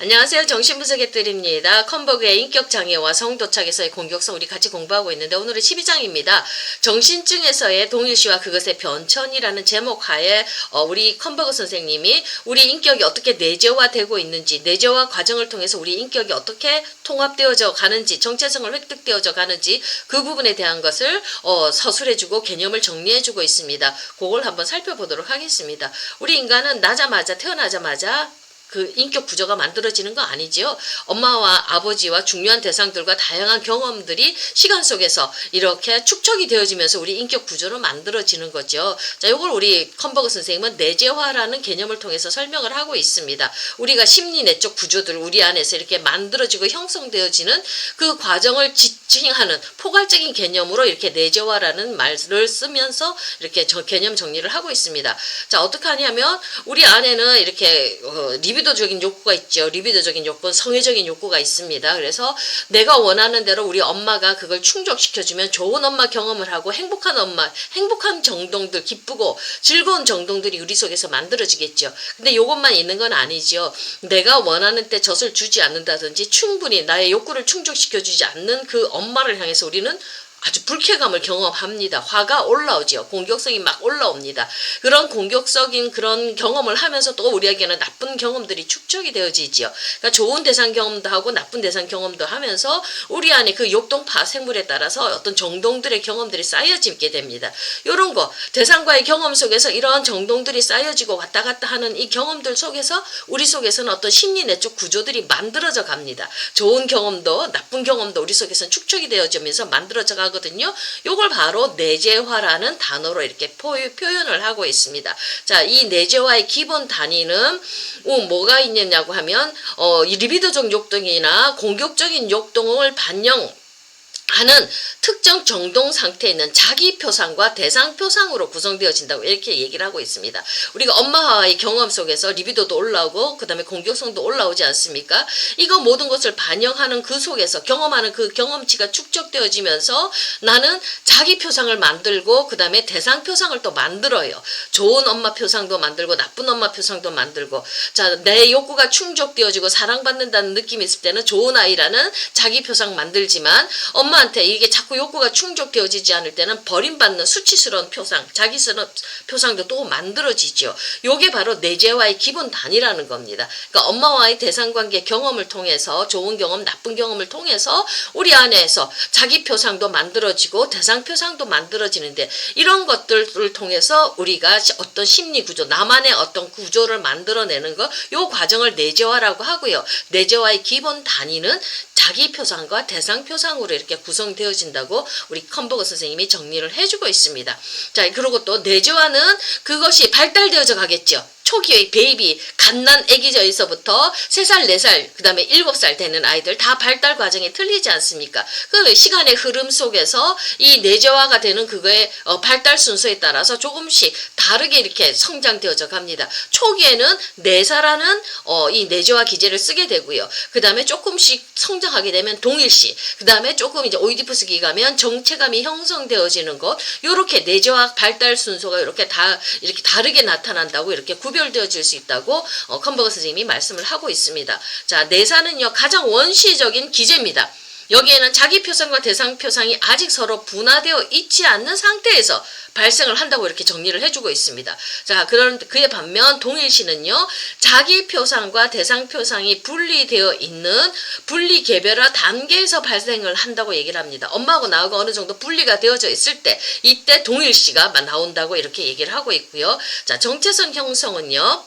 안녕하세요. 정신분석의들입니다. 컨버그의 인격장애와 성도착에서의 공격성 우리 같이 공부하고 있는데 오늘은 12장입니다. 정신증에서의 동일시와 그것의 변천이라는 제목 하에 어, 우리 컨버그 선생님이 우리 인격이 어떻게 내재화되고 있는지 내재화 과정을 통해서 우리 인격이 어떻게 통합되어져 가는지 정체성을 획득되어져 가는지 그 부분에 대한 것을 어, 서술해주고 개념을 정리해주고 있습니다. 그걸 한번 살펴보도록 하겠습니다. 우리 인간은 나자마자 태어나자마자 그 인격 구조가 만들어지는 거 아니지요. 엄마와 아버지와 중요한 대상들과 다양한 경험들이 시간 속에서 이렇게 축적이 되어지면서 우리 인격 구조로 만들어지는 거죠. 자, 이걸 우리 컨버그 선생님은 내재화라는 개념을 통해서 설명을 하고 있습니다. 우리가 심리 내적 구조들 우리 안에서 이렇게 만들어지고 형성되어지는 그 과정을 지칭하는 포괄적인 개념으로 이렇게 내재화라는 말을 쓰면서 이렇게 저 개념 정리를 하고 있습니다. 자, 어떻게 하냐면 우리 안에는 이렇게 어, 리 비도적인 욕구가 있죠. 리비도적인 욕구, 성애적인 욕구가 있습니다. 그래서 내가 원하는 대로 우리 엄마가 그걸 충족시켜주면 좋은 엄마 경험을 하고 행복한 엄마, 행복한 정동들, 기쁘고 즐거운 정동들이 우리 속에서 만들어지겠죠. 근데 요것만 있는 건 아니죠. 내가 원하는 때 젖을 주지 않는다든지 충분히 나의 욕구를 충족시켜주지 않는 그 엄마를 향해서 우리는 아주 불쾌감을 경험합니다. 화가 올라오지요. 공격성이 막 올라옵니다. 그런 공격적인 그런 경험을 하면서 또 우리에게는 나쁜 경험들이 축적이 되어지지요. 그러니까 좋은 대상 경험도 하고 나쁜 대상 경험도 하면서 우리 안에 그 욕동파 생물에 따라서 어떤 정동들의 경험들이 쌓여지게 됩니다. 이런 거 대상과의 경험 속에서 이러한 정동들이 쌓여지고 왔다 갔다 하는 이 경험들 속에서 우리 속에서는 어떤 심리 내적 구조들이 만들어져 갑니다. 좋은 경험도 나쁜 경험도 우리 속에서는 축적이 되어지면서 만들어져 가 하거든요. 요걸 바로 내재화라는 단어로 이렇게 표현을 하고 있습니다. 자, 이 내재화의 기본 단위는 어, 뭐가 있느냐고 하면 어, 이 리비도적 욕동이나 공격적인 욕동을 반영 하는 특정 정동 상태에 있는 자기 표상과 대상 표상으로 구성되어진다고 이렇게 얘기를 하고 있습니다. 우리가 엄마와의 경험 속에서 리비도도 올라오고 그 다음에 공격성도 올라오지 않습니까? 이거 모든 것을 반영하는 그 속에서 경험하는 그 경험치가 축적되어지면서 나는 자기 표상을 만들고 그 다음에 대상 표상을 또 만들어요. 좋은 엄마 표상도 만들고 나쁜 엄마 표상도 만들고 자, 내 욕구가 충족되어지고 사랑받는다는 느낌이 있을 때는 좋은 아이라는 자기 표상 만들지만 엄마 엄마한테 이게 자꾸 욕구가 충족되어지지 않을 때는 버림받는 수치스러운 표상, 자기스러운 표상도 또 만들어지죠. 요게 바로 내재와의 기본 단위라는 겁니다. 그러니까 엄마와의 대상관계 경험을 통해서 좋은 경험, 나쁜 경험을 통해서 우리 안에서 자기 표상도 만들어지고 대상 표상도 만들어지는데 이런 것들을 통해서 우리가 어떤 심리 구조, 나만의 어떤 구조를 만들어내는 거, 요 과정을 내재화라고 하고요. 내재화의 기본 단위는 자기 표상과 대상 표상으로 이렇게 구성되어진다고 우리 컨버거 선생님이 정리를 해주고 있습니다. 자, 그리고 또 내재화는 그것이 발달되어져 가겠죠. 초기의 베이비, 갓난 아기저에서부터 3살, 4살, 그 다음에 7살 되는 아이들 다 발달 과정이 틀리지 않습니까? 그 시간의 흐름 속에서 이 내재화가 되는 그거의 어, 발달 순서에 따라서 조금씩 다르게 이렇게 성장되어져 갑니다. 초기에는 4살하는 어, 이 내재화 기제를 쓰게 되고요. 그 다음에 조금씩 성장하게 되면 동일시, 그 다음에 조금 이제 오이디푸스 기가면 정체감이 형성되어지는 것, 요렇게 내재화 발달 순서가 이렇게 다 이렇게 다르게 나타난다고 이렇게 구별 구별되어질 수 있다고 어, 컨버거 선생님이 말씀을 하고 있습니다. 자, 내사는요 가장 원시적인 기제입니다. 여기에는 자기 표상과 대상 표상이 아직 서로 분화되어 있지 않는 상태에서 발생을 한다고 이렇게 정리를 해주고 있습니다. 자, 그런 그에 반면 동일시는요, 자기 표상과 대상 표상이 분리되어 있는 분리 개별화 단계에서 발생을 한다고 얘기를 합니다. 엄마하고 나하고 어느 정도 분리가 되어져 있을 때, 이때 동일시가 나온다고 이렇게 얘기를 하고 있고요. 자, 정체성 형성은요,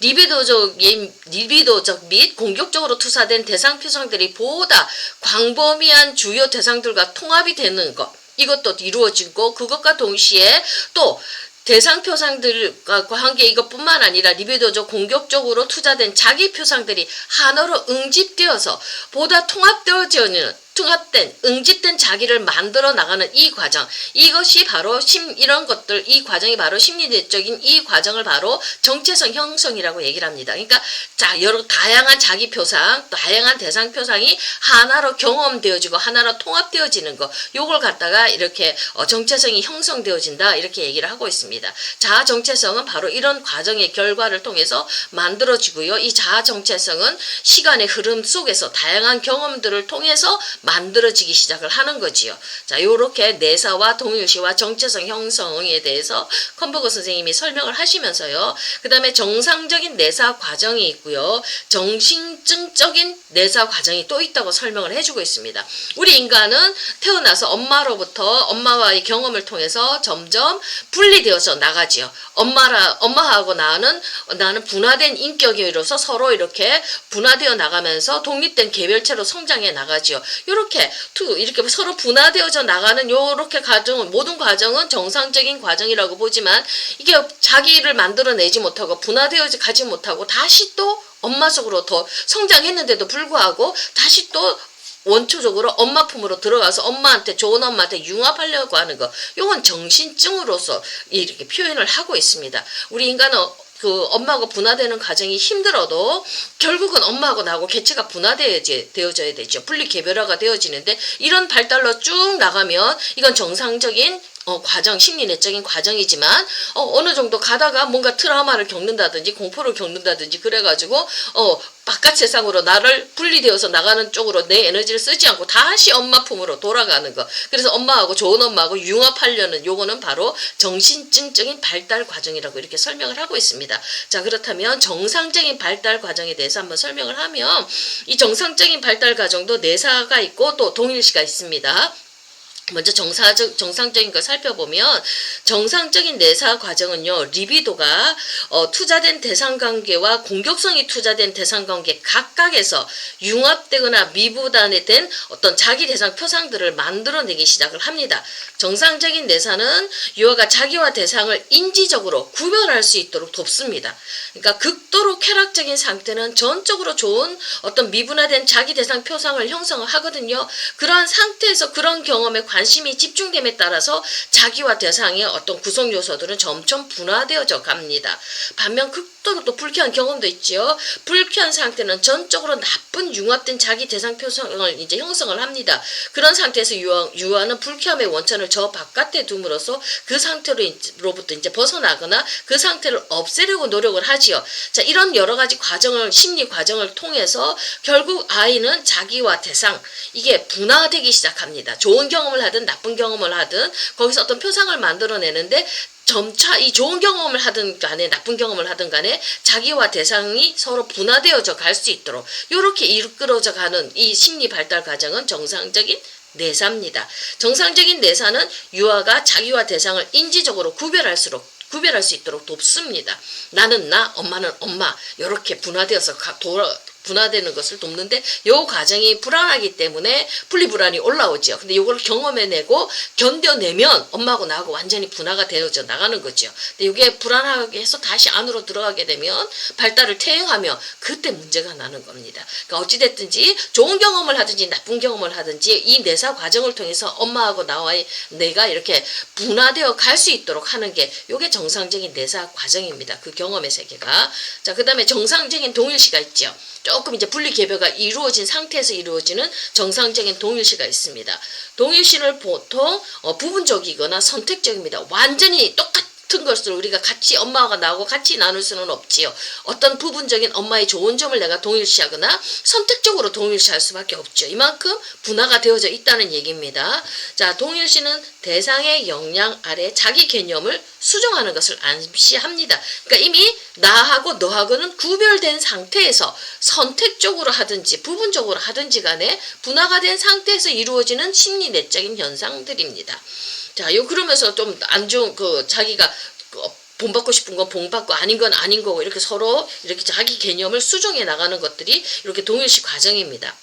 리비도적, 리비도적 및 공격적으로 투사된 대상 표상들이 보다 광범위한 주요 대상들과 통합이 되는 것. 이것도 이루어지고 그것과 동시에 또 대상 표상들과 관계 이것뿐만 아니라 리비도적 공격적으로 투자된 자기 표상들이 하나로 응집되어서 보다 통합되어지는 통합된 응집된 자기를 만들어 나가는 이 과정 이것이 바로 심 이런 것들 이 과정이 바로 심리적인 이 과정을 바로 정체성 형성이라고 얘기를 합니다. 그러니까 자 여러 다양한 자기 표상 다양한 대상 표상이 하나로 경험되어지고 하나로 통합되어지는 거 요걸 갖다가 이렇게 어, 정체성이 형성되어진다 이렇게 얘기를 하고 있습니다. 자아 정체성은 바로 이런 과정의 결과를 통해서 만들어지고요. 이 자아 정체성은 시간의 흐름 속에서 다양한 경험들을 통해서 만들어지기 시작을 하는 거지요. 자, 요렇게 내사와 동일시와 정체성 형성에 대해서 컨버거 선생님이 설명을 하시면서요. 그 다음에 정상적인 내사 과정이 있고요. 정신증적인 내사 과정이 또 있다고 설명을 해주고 있습니다. 우리 인간은 태어나서 엄마로부터 엄마와의 경험을 통해서 점점 분리되어서 나가지요. 엄마라 엄마하고 나는 나는 분화된 인격으로서 서로 이렇게 분화되어 나가면서 독립된 개별체로 성장해 나가지요. 이렇게 투 이렇게 서로 분화되어져 나가는 요렇게 과정은 모든 과정은 정상적인 과정이라고 보지만 이게 자기를 만들어내지 못하고 분화되어지 가지 못하고 다시 또 엄마 속으로 더 성장했는데도 불구하고 다시 또 원초적으로 엄마 품으로 들어가서 엄마한테 좋은 엄마한테 융합하려고 하는 거 이건 정신증으로서 이렇게 표현을 하고 있습니다. 우리 인간은 그 엄마하고 분화되는 과정이 힘들어도 결국은 엄마하고 나하고 개체가 분화되어져야 되죠. 분리 개별화가 되어지는데 이런 발달로 쭉 나가면 이건 정상적인 어, 과정, 심리내적인 과정이지만, 어, 어느 정도 가다가 뭔가 트라우마를 겪는다든지, 공포를 겪는다든지, 그래가지고, 어, 바깥 세상으로 나를 분리되어서 나가는 쪽으로 내 에너지를 쓰지 않고 다시 엄마 품으로 돌아가는 거. 그래서 엄마하고 좋은 엄마하고 융합하려는 요거는 바로 정신증적인 발달 과정이라고 이렇게 설명을 하고 있습니다. 자, 그렇다면 정상적인 발달 과정에 대해서 한번 설명을 하면, 이 정상적인 발달 과정도 내사가 있고 또 동일시가 있습니다. 먼저 정사적 정상적인 걸 살펴보면 정상적인 내사 과정은요 리비도가 어, 투자된 대상 관계와 공격성이 투자된 대상 관계 각각에서 융합되거나 미분단된 어떤 자기 대상 표상들을 만들어내기 시작을 합니다. 정상적인 내사는 유아가 자기와 대상을 인지적으로 구별할 수 있도록 돕습니다. 그러니까 극도로 쾌락적인 상태는 전적으로 좋은 어떤 미분화된 자기 대상 표상을 형성을 하거든요. 그러한 상태에서 그런 경험에 관 심이 집중됨에 따라서 자기와 대상의 어떤 구성 요소들은 점점 분화되어져 갑니다. 반면 극 도로 또 불쾌한 경험도 있지요. 불쾌한 상태는 전적으로 나쁜 융합된 자기 대상 표성을 이제 형성을 합니다. 그런 상태에서 유아, 유아 는 불쾌함의 원천을 저 바깥에 둠으로써 그 상태로부터 이제 벗어나거나 그 상태를 없애려고 노력을 하지요. 자, 이런 여러 가지 과정을, 심리 과정을 통해서 결국 아이는 자기와 대상, 이게 분화되기 시작합니다. 좋은 경험을 하든 나쁜 경험을 하든 거기서 어떤 표상을 만들어내는데 점차 이 좋은 경험을 하든 간에 나쁜 경험을 하든 간에 자기와 대상이 서로 분화되어져 갈 수 있도록 이렇게 이끌어져 가는 이 심리 발달 과정은 정상적인 내사입니다. 정상적인 내사는 유아가 자기와 대상을 인지적으로 구별할수록 구별할 수 있도록 돕습니다. 나는 나, 엄마는 엄마 이렇게 분화되어서 가, 돌아, 분화되는 것을 돕는데 요 과정이 불안하기 때문에 분리불안이 올라오죠. 근데 요걸 경험해내고 견뎌내면 엄마하고 나하고 완전히 분화가 되어져 나가는 거죠. 근데 이게 불안하게 해서 다시 안으로 들어가게 되면 발달을 퇴행하며 그때 문제가 나는 겁니다. 그러니까 어찌됐든지 좋은 경험을 하든지 나쁜 경험을 하든지 이 내사 과정을 통해서 엄마하고 나와의 내가 이렇게 분화되어 갈 수 있도록 하는 게 요게 정상적인 내사 과정입니다. 그 경험의 세계가. 자, 그 다음에 정상적인 동일시가 있죠. 조금 이제 분리 개별가 이루어진 상태에서 이루어지는 정상적인 동일시가 있습니다. 동일시를 보통 어, 부분적이거나 선택적입니다. 완전히 똑같은 것을 우리가 같이 엄마가 나하고 같이 나눌 수는 없지요. 어떤 부분적인 엄마의 좋은 점을 내가 동일시하거나 선택적으로 동일시할 수밖에 없죠. 이만큼 분화가 되어져 있다는 얘기입니다. 자, 동일시는 대상의 역량 아래 자기 개념을 수정하는 것을 암시합니다. 그러니까 이미 나하고 너하고는 구별된 상태에서 선택적으로 하든지 부분적으로 하든지 간에 분화가 된 상태에서 이루어지는 심리 내적인 현상들입니다. 자, 요 그러면서 좀 안 좋은 그 자기가 어, 본받고 싶은 건 본받고 아닌 건 아닌 거고 이렇게 서로 이렇게 자기 개념을 수정해 나가는 것들이 이렇게 동일시 과정입니다.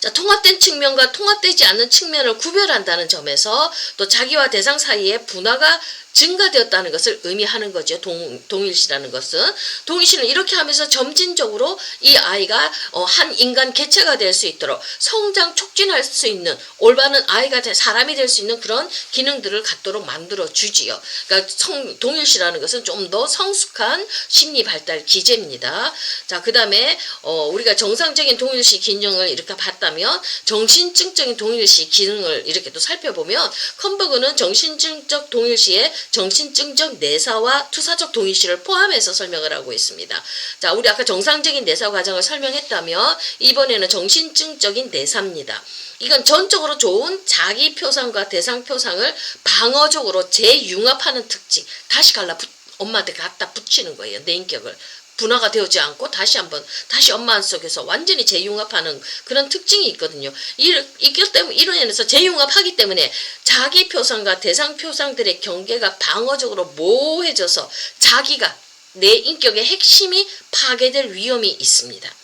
자, 통합된 측면과 통합되지 않는 측면을 구별한다는 점에서 또 자기와 대상 사이에 분화가 증가되었다는 것을 의미하는 거죠. 동, 동일시라는 것은. 동일시는 이렇게 하면서 점진적으로 이 아이가 어, 한 인간 개체가 될 수 있도록 성장 촉진할 수 있는 올바른 아이가 돼 사람이 될 수 있는 그런 기능들을 갖도록 만들어 주지요. 그러니까 성, 동일시라는 것은 좀 더 성숙한 심리 발달 기제입니다. 자, 그 다음에 어, 우리가 정상적인 동일시 기능을 이렇게 봤다면 정신증적인 동일시 기능을 이렇게 또 살펴보면 컴버그는 정신증적 동일시에 정신증적 내사와 투사적 동일시를 포함해서 설명을 하고 있습니다. 자, 우리 아까 정상적인 내사 과정을 설명했다면 이번에는 정신증적인 내사입니다. 이건 전적으로 좋은 자기 표상과 대상 표상을 방어적으로 재융합하는 특징. 다시 갈라 붙, 엄마한테 갖다 붙이는 거예요. 내 인격을. 분화가 되지 않고 다시 한번 다시 엄마 속에서 완전히 재융합하는 그런 특징이 있거든요. 이, 이것 때문에 이로 인해서 재융합하기 때문에 자기 표상과 대상 표상들의 경계가 방어적으로 모호해져서 자기가 내 인격의 핵심이 파괴될 위험이 있습니다.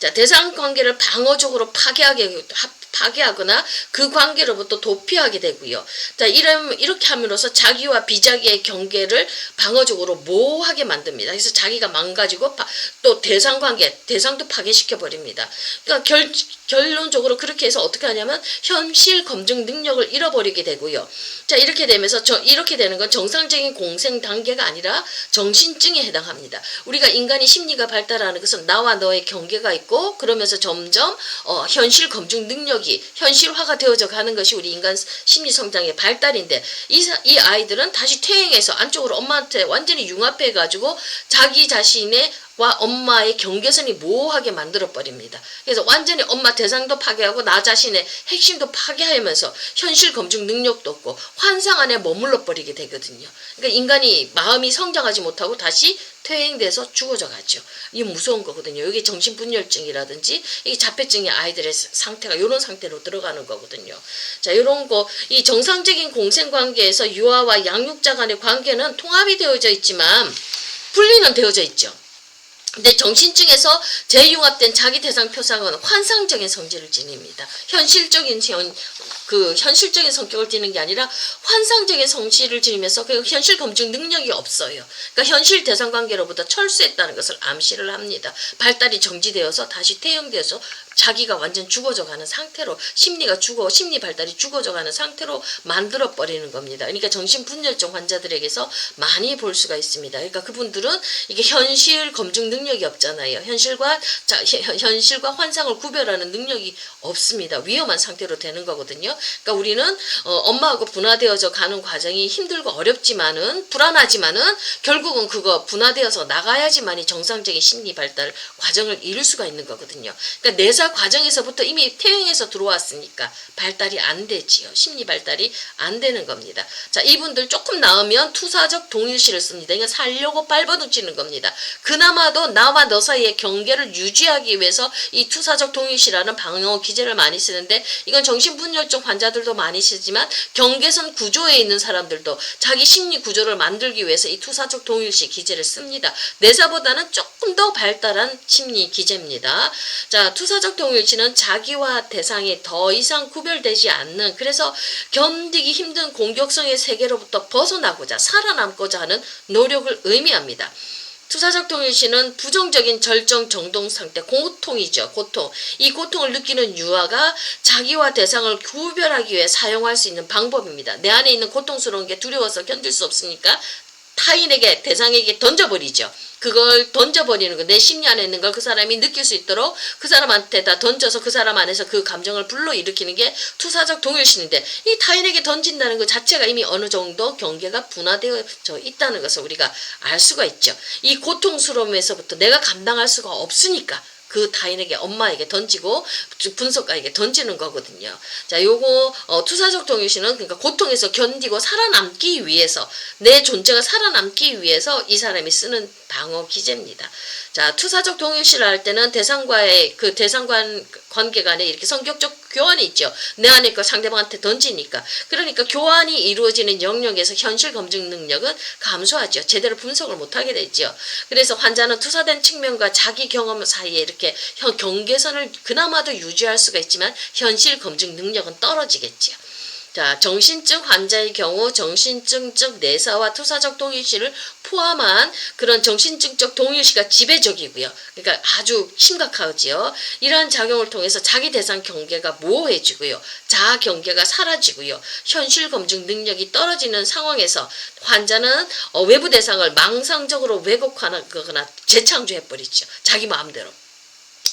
자, 대상 관계를 방어적으로 파괴하게 하- 파괴하거나 그 관계로부터 도피하게 되고요. 자, 이런 이렇게 함으로써 자기와 비자기의 경계를 방어적으로 모호하게 만듭니다. 그래서 자기가 망가지고 파- 또 대상 관계, 대상도 파괴시켜 버립니다. 그러니까 결, 결론적으로 그렇게 해서 어떻게 하냐면 현실 검증 능력을 잃어버리게 되고요. 자, 이렇게 되면서 저 이렇게 되는 건 정상적인 공생 단계가 아니라 정신증에 해당합니다. 우리가 인간이 심리가 발달하는 것은 나와 너의 경계가 있고 그러면서 점점 어, 현실 검증 능력 이 현실화가 되어져 가는 것이 우리 인간 심리 성장의 발달인데 이, 사- 이 아이들은 다시 퇴행해서 안쪽으로 엄마한테 완전히 융합해 가지고 자기 자신의 와 엄마의 경계선이 모호하게 만들어 버립니다. 그래서 완전히 엄마 대상도 파괴하고 나 자신의 핵심도 파괴하면서 현실 검증 능력도 없고 환상 안에 머물러 버리게 되거든요. 그러니까 인간이 마음이 성장하지 못하고 다시 퇴행돼서 죽어져 가죠. 이게 무서운 거거든요. 이게 정신분열증이라든지 이게 자폐증의 아이들의 상태가 이런 상태로 들어가는 거거든요. 자, 이런 거 이 정상적인 공생 관계에서 유아와 양육자 간의 관계는 통합이 되어져 있지만 분리는 되어져 있죠. 근데 정신증에서 재융합된 자기 대상 표상은 환상적인 성질을 지닙니다. 현실적인 현, 그 현실적인 성격을 지는 게 아니라 환상적인 성질을 지니면서 그 현실 검증 능력이 없어요. 그러니까 현실 대상 관계로부터 철수했다는 것을 암시를 합니다. 발달이 정지되어서 다시 퇴행되어서 자기가 완전 죽어져 가는 상태로 심리가 죽어 심리 발달이 죽어져 가는 상태로 만들어 버리는 겁니다. 그러니까 정신분열증 환자들에게서 많이 볼 수가 있습니다. 그러니까 그분들은 이게 현실 검증 능력이 없잖아요. 현실과 자, 현- 현실과 환상을 구별하는 능력이 없습니다. 위험한 상태로 되는 거거든요. 그러니까 우리는 어, 엄마하고 분화되어져 가는 과정이 힘들고 어렵지만은 불안하지만은 결국은 그거 분화되어서 나가야지만이 정상적인 심리 발달 과정을 이룰 수가 있는 거거든요. 그러니까 내사 과정에서부터 이미 퇴행해서 들어왔으니까 발달이 안 되지요. 심리 발달이 안 되는 겁니다. 자, 이분들 조금 나으면 투사적 동일시를 씁니다. 이건 살려고 발버둥치는 겁니다. 그나마도 나와 너 사이의 경계를 유지하기 위해서 이 투사적 동일시라는 방어 기제를 많이 쓰는데 이건 정신분열증 환자들도 많이 쓰지만 경계선 구조에 있는 사람들도 자기 심리 구조를 만들기 위해서 이 투사적 동일시 기제를 씁니다. 내사보다는 조금 더 발달한 심리 기제입니다. 자, 투사적 동일시는 자기와 대상이 더 이상 구별되지 않는 그래서 견디기 힘든 공격성의 세계로부터 벗어나고자 살아남고자 하는 노력을 의미합니다. 투사적 동일시는 부정적인 절정 정동 상태, 고통이죠. 고통. 이 고통을 느끼는 유아가 자기와 대상을 구별하기 위해 사용할 수 있는 방법입니다. 내 안에 있는 고통스러운 게 두려워서 견딜 수 없으니까 타인에게 대상에게 던져버리죠. 그걸 던져버리는 거, 내 심리 안에 있는 걸 그 사람이 느낄 수 있도록 그 사람한테 다 던져서 그 사람 안에서 그 감정을 불러일으키는 게 투사적 동일신인데 이 타인에게 던진다는 것 자체가 이미 어느 정도 경계가 분화되어져 있다는 것을 우리가 알 수가 있죠. 이 고통스러움에서부터 내가 감당할 수가 없으니까 그 타인에게 엄마에게 던지고 분석가에게 던지는 거거든요. 자, 요거 어, 투사적 동일시는 그러니까 고통에서 견디고 살아남기 위해서 내 존재가 살아남기 위해서 이 사람이 쓰는 방어 기제입니다. 자, 투사적 동일시를 할 때는 대상과의 그 대상관 관계 간에 이렇게 성격적 교환이 있죠. 내 안에 거 상대방한테 던지니까. 그러니까 교환이 이루어지는 영역에서 현실 검증 능력은 감소하죠. 제대로 분석을 못하게 되죠. 그래서 환자는 투사된 측면과 자기 경험 사이에 이렇게 현- 경계선을 그나마도 유지할 수가 있지만 현실 검증 능력은 떨어지겠지요. 자, 정신증 환자의 경우 정신증적 내사와 투사적 동일시를 포함한 그런 정신증적 동일시가 지배적이고요. 그러니까 아주 심각하지요. 이러한 작용을 통해서 자기 대상 경계가 모호해지고요. 자아 경계가 사라지고요. 현실 검증 능력이 떨어지는 상황에서 환자는 어, 외부 대상을 망상적으로 왜곡하거나 재창조해버리죠. 자기 마음대로.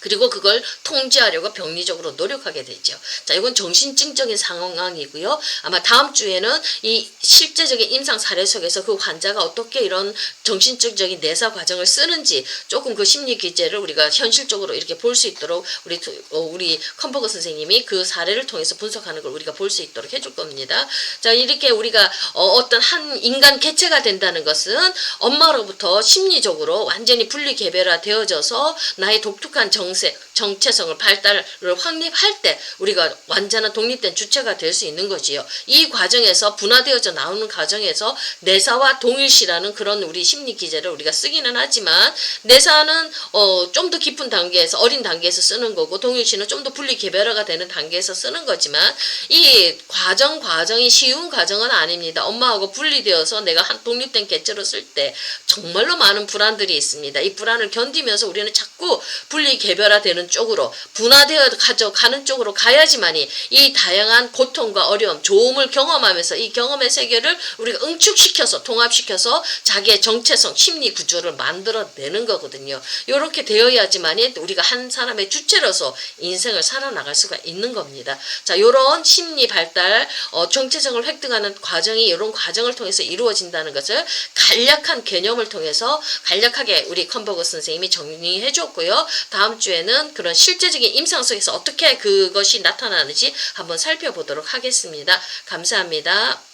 그리고 그걸 통제하려고 병리적으로 노력하게 되죠. 자, 이건 정신증적인 상황이고요. 아마 다음 주에는 이 실제적인 임상 사례 속에서 그 환자가 어떻게 이런 정신증적인 내사 과정을 쓰는지 조금 그 심리 기제를 우리가 현실적으로 이렇게 볼 수 있도록 우리 두- 어, 우리 컴버거 선생님이 그 사례를 통해서 분석하는 걸 우리가 볼 수 있도록 해줄 겁니다. 자, 이렇게 우리가 어, 떤 한 인간 개체가 된다는 것은 엄마로부터 심리적으로 완전히 분리 개별화 되어져서 나의 독특한 정 색, 정체성을 발달을 확립할 때 우리가 완전한 독립된 주체가 될 수 있는 거지요. 이 과정에서 분화되어져 나오는 과정에서 내사와 동일시라는 그런 우리 심리 기제를 우리가 쓰기는 하지만 내사는 어, 좀 더 깊은 단계에서 어린 단계에서 쓰는 거고 동일시는 좀 더 분리 개별화가 되는 단계에서 쓰는 거지만 이 과정 과정이 쉬운 과정은 아닙니다. 엄마하고 분리되어서 내가 한 독립된 개체로 쓸 때 정말로 많은 불안들이 있습니다. 이 불안을 견디면서 우리는 자꾸 분리 개별 화되는 쪽으로 분화되어 가져가는 쪽으로 가야지만이 이 다양한 고통과 어려움, 조음을 경험하면서 이 경험의 세계를 우리가 응축시켜서 통합시켜서 자기의 정체성, 심리 구조를 만들어내는 거거든요. 이렇게 되어야지만이 우리가 한 사람의 주체로서 인생을 살아나갈 수가 있는 겁니다. 자, 이런 심리 발달, 어, 정체성을 획득하는 과정이 이런 과정을 통해서 이루어진다는 것을 간략한 개념을 통해서 간략하게 우리 컨버거 선생님이 정리해 줬고요. 다음 주에는 그런 실제적인 임상 속에서 어떻게 그것이 나타나는지 한번 살펴보도록 하겠습니다. 감사합니다.